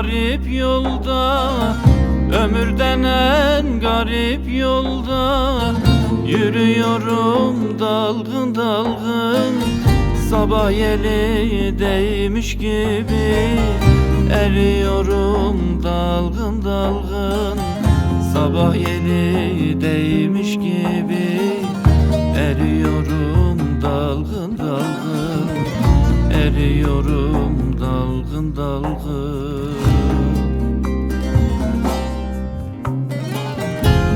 garip yolda Ömürden en garip yolda Yürüyorum dalgın dalgın. Sabah yeli değmiş gibi Eriyorum dalgın dalgın. Sabah yeli değmiş gibi Eriyorum dalgın dalgın Eriyorum dalgın dalgın.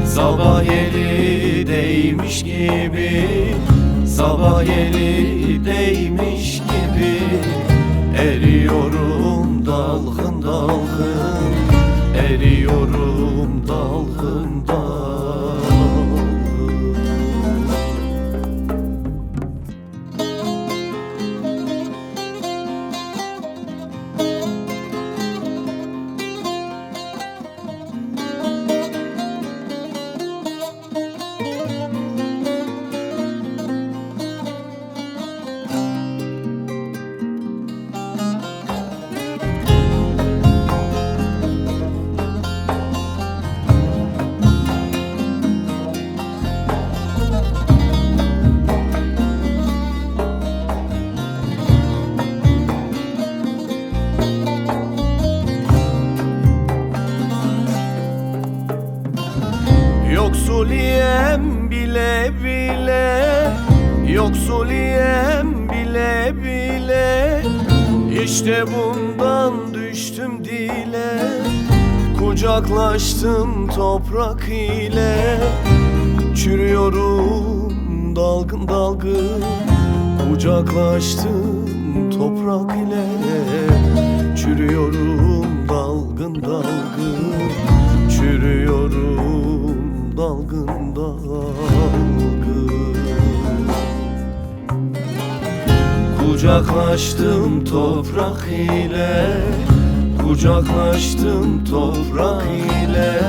Sabah yeli değmiş gibi Sabah yeli değmiş gibi Eriyorum dalgın dalgın Yoksuliyem bile bile Yoksuliyem bile bile. İşte bundan düştüm dile Kucaklaştım toprak ile. Çürüyorum dalgın dalgın Kucaklaştım toprak ile. Çürüyorum Kucaklaştım toprak ile Kucaklaştım toprak ile